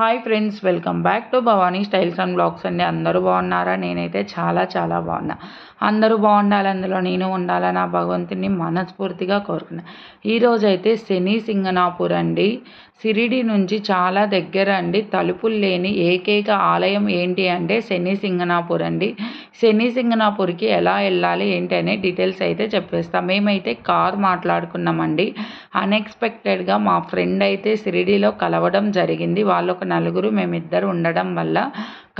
Hi friends welcome back to Bhavani styles and blogs అండి. అందరూ బాగున్నారా? నేనైతే చాలా చాలా బాగున్నా. అందరూ బాగుండాలి అందులో నేను ఉండాలని నా భగవంతుని మనస్ఫూర్తిగా కోరుకున్నా. ఈరోజు అయితే శని సింగనాపూర్ అండి. సిరిడి నుంచి చాలా దగ్గర అండి. తలుపులు లేని ఏకైక ఆలయం ఏంటి అంటే శని సింగనాపూర్ అండి. శని సింగనాపూర్కి ఎలా వెళ్ళాలి ఏంటి అనే డీటెయిల్స్ అయితే చెప్పేస్తాం. మేమైతే కార్ మాట్లాడుకున్నామండి. అన్ఎక్స్పెక్టెడ్గా మా ఫ్రెండ్ అయితే షిరిడీలో కలవడం జరిగింది. వాళ్ళు ఒక నలుగురు మేమిద్దరు ఉండడం వల్ల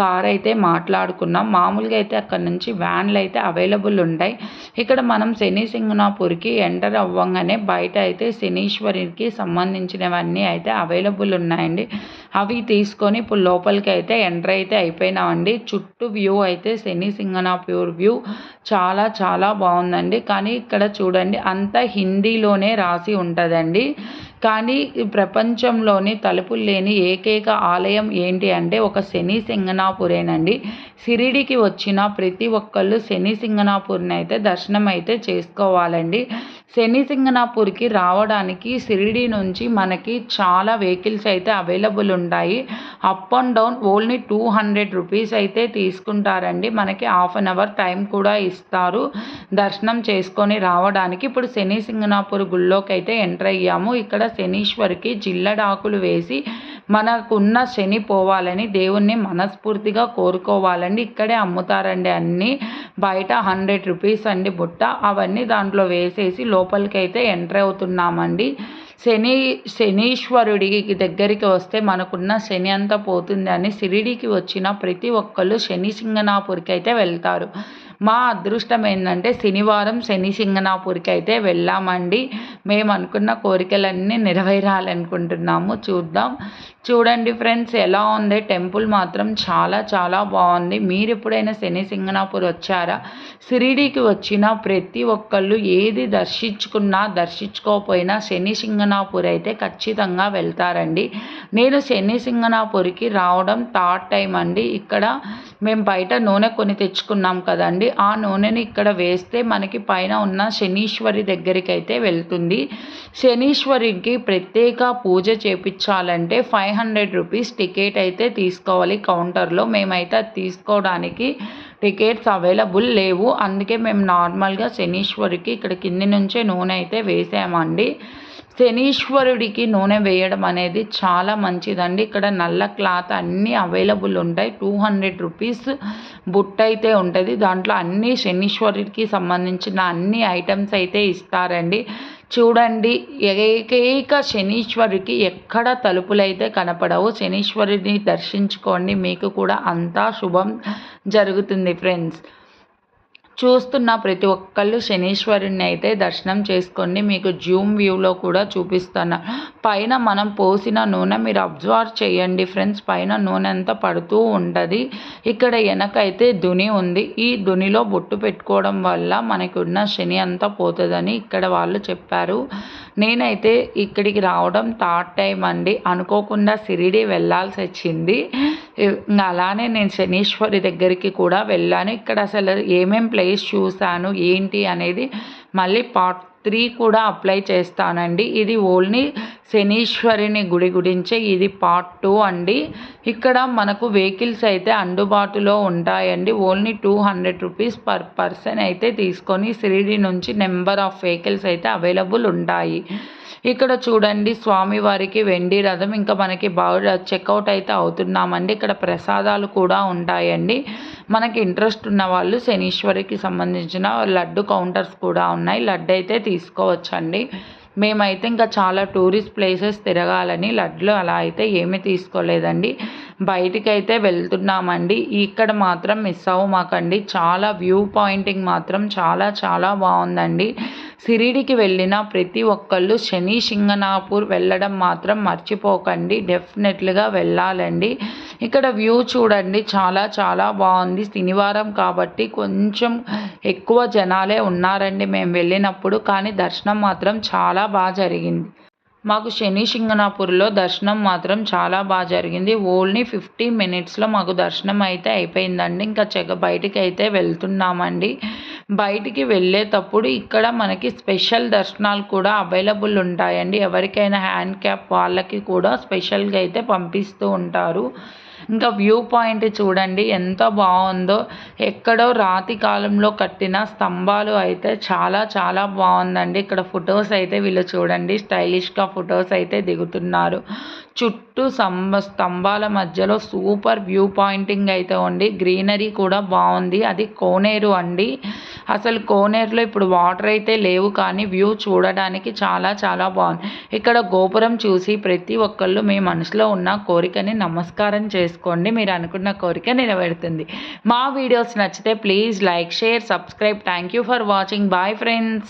కార్ అయితే మాట్లాడుకున్నాం. మామూలుగా అయితే అక్కడ నుంచి వ్యాన్లు అయితే అవైలబుల్ ఉంటాయి ఇక్కడ మనం శని సింగనాపూర్కి ఎంటర్ అవ్వంగానే బయట అయితే శనీశ్వరికి సంబంధించినవన్నీ అయితే అవైలబుల్ ఉన్నాయండి. అవి తీసుకొని ఇప్పుడు లోపలికి అయితే ఎంటర్ అయితే అయిపోయినామండి. చుట్టూ వ్యూ అయితే శని సింగనాపూర్ వ్యూ చాలా చాలా బాగుందండి. కానీ ఇక్కడ చూడండి అంతా హిందీలోనే రాసి ఉంటుందండి. కానీ ప్రపంచంలోని తలుపులు లేని ఏకైక ఆలయం ఏంటి అంటే ఒక శని సింగనాపురేనండి. షిరిడికి వచ్చిన ప్రతి ఒక్కళ్ళు శని సింగనాపూర్ని అయితే దర్శనం అయితే చేసుకోవాలండి. శని సింగనాపూర్కి రావడానికి షిరిడి నుంచి మనకి చాలా వెహికల్స్ అయితే అవైలబుల్ ఉంటాయి. Up and down only two hundred rupees అయితే తీసుకుంటారండి. మనకి హాఫ్ అన్ అవర్ టైం కూడా ఇస్తారు దర్శనం చేసుకొని రావడానికి. ఇప్పుడు శని సింగనాపూర్ గుళ్ళోకి అయితే ఎంటర్ అయ్యాము. ఇక్కడ శనీశ్వరికి జిల్లడాకులు వేసి మనకున్న శని పోవాలని దేవుణ్ణి మనస్ఫూర్తిగా కోరుకోవాలండి. ఇక్కడే అమ్ముతారండి అన్నీ. బయట హండ్రెడ్ రూపీస్ అండి బుట్ట. అవన్నీ దాంట్లో వేసేసి లోపలికైతే ఎంటర్ అవుతున్నామండి. శని శనీశ్వరుడికి దగ్గరికి వస్తే మనకున్న శని అంతా పోతుంది అని షిరిడికి వచ్చిన ప్రతి ఒక్కళ్ళు శని సింగనాపూర్కి అయితే వెళ్తారు. మా అదృష్టం ఏంటంటే శనివారం శని సింగనాపూర్కి అయితే వెళ్ళామండి. మేము అనుకున్న కోరికలన్నీ నెరవేరాలనుకుంటున్నాము. చూద్దాం. చూడండి ఫ్రెండ్స్ ఎలా ఉంది? టెంపుల్ మాత్రం చాలా చాలా బాగుంది. మీరు ఎప్పుడైనా శని సింగనాపూర్ వచ్చారా? షిరిడీకి వచ్చిన ప్రతి ఒక్కళ్ళు ఏది దర్శించుకున్నా దర్శించుకోకపోయినా శని సింగనాపూర్ అయితే ఖచ్చితంగా వెళ్తారండి. నేను శని సింగనాపూర్కి రావడం థర్డ్ టైం అండి. ఇక్కడ మేము బయట నూనె కొని తెచ్చుకున్నాం కదండి. ఆ నూనెని ఇక్కడ వేస్తే మనకి పైన ఉన్న శనీశ్వరి దగ్గరికి అయితే వెళ్తుంది. శనీశ్వరికి ప్రత్యేక పూజ చేపించాలంటే ఫైవ్ హండ్రెడ్ రూపీస్ టికెట్ అయితే తీసుకోవాలి కౌంటర్లో. మేమైతే అది తీసుకోవడానికి టికెట్స్ అవైలబుల్ లేవు. అందుకే మేము నార్మల్గా శనీశ్వరికి ఇక్కడ కింది నుంచే నూనె అయితే వేసామండి. శనీశ్వరుడికి నూనె వేయడం అనేది చాలా మంచిదండి. ఇక్కడ నల్ల క్లాత్ అన్నీ అవైలబుల్ ఉంటాయి. టూ హండ్రెడ్ రూపీస్ బుట్ట అయితే ఉంటుంది. దాంట్లో అన్నీ శనీశ్వరుడికి సంబంధించిన అన్ని ఐటమ్స్ అయితే ఇస్తారండి. చూడండి ఏకైక శనీశ్వరికి ఎక్కడ తలుపులైతే కనపడవు శనీశ్వరుడిని దర్శించుకోండి. మీకు కూడా అంతా శుభం జరుగుతుంది ఫ్రెండ్స్. చూస్తున్న ప్రతి ఒక్కళ్ళు శనీశ్వరుని అయితే దర్శనం చేసుకోండి. మీకు జూమ్ వ్యూలో కూడా చూపిస్తాను. పైన మనం పోసిన నూనె మీరు అబ్జర్వ్ చేయండి ఫ్రెండ్స్. పైన నూనె అంతా పడుతూ ఉంటుంది ఇక్కడ వెనకైతే దుని ఉంది. ఈ దునిలో బొట్టు పెట్టుకోవడం వల్ల మనకు ఉన్న శని అంతా పోతుందని ఇక్కడ వాళ్ళు చెప్పారు. నేనైతే ఇక్కడికి రావడం థర్డ్ టైం అండి. అనుకోకుండా షిరిడి వెళ్ళాల్సి వచ్చింది. అలానే నేను శనీశ్వరి దగ్గరికి కూడా వెళ్ళాను. ఇక్కడ అసలు ఏమేం ప్లేస్ చూశాను ఏంటి అనేది మళ్ళీ పార్ట్ త్రీ కూడా అప్లై చేస్తానండి. ఇది ఓన్లీ శనీశ్వరిని గుడి గురించే ఇది పార్ట్ టూ అండి. ఇక్కడ మనకు వెహికల్స్ అయితే అందుబాటులో ఉంటాయండి. Only two hundred rupees per person అయితే తీసుకొని షిరిడి నుంచి నెంబర్ ఆఫ్ వెహికల్స్ అయితే అవైలబుల్ ఉంటాయి. ఇక్కడ చూడండి స్వామివారికి వెండి రథం ఇంకా మనకి బాగా చెక్అవుట్ అయితే అవుతున్నామండి. ఇక్కడ ప్రసాదాలు కూడా ఉంటాయండి. మనకి ఇంట్రెస్ట్ ఉన్న వాళ్ళు శనీశ్వరికి సంబంధించిన లడ్డు కౌంటర్స్ కూడా ఉన్నాయి. లడ్డు అయితే తీసుకోవచ్చండి. మేమైతే ఇంకా చాలా టూరిస్ట్ ప్లేసెస్ తిరగాలని లడ్లు అలా అయితే ఏమీ తీసుకోలేదండి. బయటికైతే వెళ్తున్నామండి. ఇక్కడ మాత్రం మిస్ అవ్వమాకండి చాలా వ్యూ పాయింటింగ్ మాత్రం చాలా చాలా బాగుందండి. సిరిడికి వెళ్ళిన ప్రతి ఒక్కళ్ళు శని సింగనాపూర్ వెళ్ళడం మాత్రం మర్చిపోకండి. డెఫినెట్లుగా వెళ్ళాలండి. ఇక్కడ వ్యూ చూడండి. చాలా చాలా బాగుంది. శనివారం కాబట్టి కొంచెం ఎక్కువ జనాలే ఉన్నారండి మేము వెళ్ళినప్పుడు. కానీ దర్శనం మాత్రం చాలా బాగా జరిగింది. మాకు శని సింగనాపూర్లో దర్శనం మాత్రం చాలా బాగా జరిగింది. ఓన్లీ ఫిఫ్టీ మినిట్స్లో మాకు దర్శనం అయితే అయిపోయిందండి. ఇంకా చెగ బయటికి అయితే వెళ్తున్నామండి. బయటికి వెళ్ళేటప్పుడు ఇక్కడ మనకి స్పెషల్ దర్శనాలు కూడా అవైలబుల్ ఉంటాయండి. ఎవరికైనా హ్యాండ్ క్యాప్ వాళ్ళకి కూడా స్పెషల్గా అయితే పంపిస్తూ ఉంటారు. ఇంకా వ్యూ పాయింట్ చూడండి ఎంత బాగుందో. ఎక్కడో రాతి కాలంలో కట్టిన స్తంభాలు అయితే చాలా చాలా బాగుందండి. ఇక్కడ ఫొటోస్ అయితే వీళ్ళు చూడండి స్టైలిష్గా ఫొటోస్ అయితే దిగుతున్నారు. చుట్టూ స్తంభ స్తంభాల మధ్యలో సూపర్ వ్యూ పాయింటింగ్ అయితే ఉంది. గ్రీనరీ కూడా బాగుంది. అది కోనేరు అండి. అసలు కోనేరులో ఇప్పుడు వాటర్ అయితే లేవు కానీ వ్యూ చూడడానికి చాలా చాలా బాగుంది. ఇక్కడ గోపురం చూసి ప్రతి ఒక్కళ్ళు మీ మనసులో ఉన్న కోరికని నమస్కారం చేసుకోండి. మీరు అనుకున్న కోరిక నెరవేరుతుంది. మా వీడియోస్ నచ్చితే please like share subscribe. Thank you for watching. Bye friends.